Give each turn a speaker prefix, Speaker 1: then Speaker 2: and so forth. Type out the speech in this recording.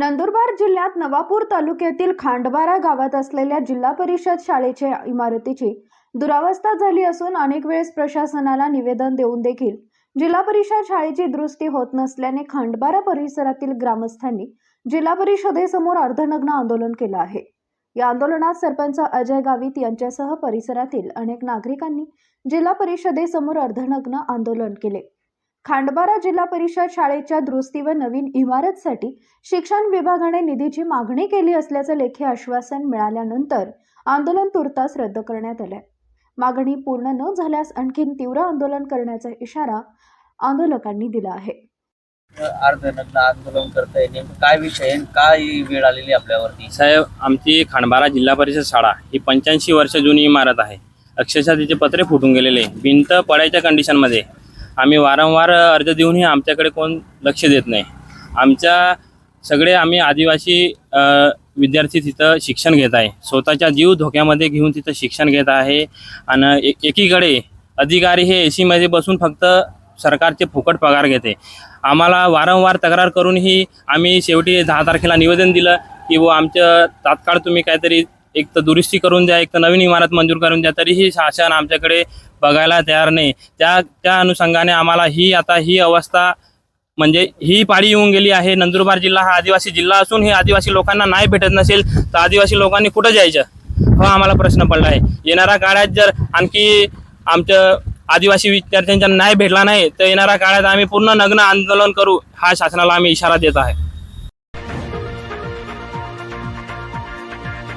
Speaker 1: नंदुरबार जिल्ह्यात नवापूर तालुक्यातील खांडबारा गावात असलेल्या जिल्हा परिषद शाळेच्या इमारतीची दुरावस्था झाली असून अनेक वेळेस प्रशासनाला निवेदन देऊन देखील जिल्हा परिषद शाळेची दुरुस्ती होत नसल्याने खांडबारा परिसरातील ग्रामस्थांनी जिल्हा परिषदेसमोर अर्धनग्न आंदोलन केलं आहे. या आंदोलनात सरपंच अजय गावित यांच्यासह परिसरातील अनेक नागरिकांनी जिल्हा परिषदेसमोर अर्धनग्न आंदोलन केले. खांडबारा जिल्हा परिषद शाळेच्या दुरुस्ती व नवीन इमारतसाठी शिक्षण विभागाने निधीची मागणी केली असल्याचं लेखी आश्वासन मिळाल्यानंतर आंदोलन तुर्तास रद्द करण्यात आले मागणी पूर्ण न झाल्यास आणखीन तीव्र आंदोलन करण्याचा इशारा आंदोलकांनी दिला आहे
Speaker 2: आंदोलन करताय नेमकं काय विषय आहे? काय वेळ आलेली आपल्यावरती
Speaker 3: साहेब आमची खांडबारा जिल्हा परिषद शाळा ही पंच्याऐंशी वर्ष जुनी इमारत आहे अक्षरशः तिचे पत्रे फुटून गेलेले आहे. भिंत पडायच्या कंडिशनमध्ये आम्ही वारंवार अर्ज देऊनही आमच्याकडे कोण लक्ष देत नाही. आमच्या सगळे आम्ही आदिवासी विद्यार्थी तिथं शिक्षण घेत आहे. स्वतःच्या जीव धोक्यामध्ये घेऊन तिथं शिक्षण घेत आहे. आणि एकीकडे अधिकारी हे ए सीमध्ये बसून फक्त सरकारचे फुकट पगार घेते. आम्हाला वारंवार तक्रार करूनही आम्ही शेवटी दहा तारखेला निवेदन दिलं की व आमचं तात्काळ तुम्ही काहीतरी एक तर दुरुस्ती करून द्या एक तर नवीन इमारत मंजूर करून द्या तरीही शासन आमच्याकडे बघायला तयार नाही. त्या त्या अनुषंगाने आम्हाला ही आता ही अवस्था म्हणजे ही पाळी येऊन गेली आहे. नंदुरबार जिल्हा हा आदिवासी जिल्हा असून हे आदिवासी लोकांना नाही भेटत नसेल तर आदिवासी लोकांनी कुठं जायचं? हा आम्हाला प्रश्न पडला आहे. येणाऱ्या काळात जर आणखी आमचं आदिवासी विद्यार्थ्यांच्या न्याय भेटला नाही तर येणाऱ्या काळात आम्ही पूर्ण नग्न आंदोलन करू हा शासनाला आम्ही इशारा देत आहे.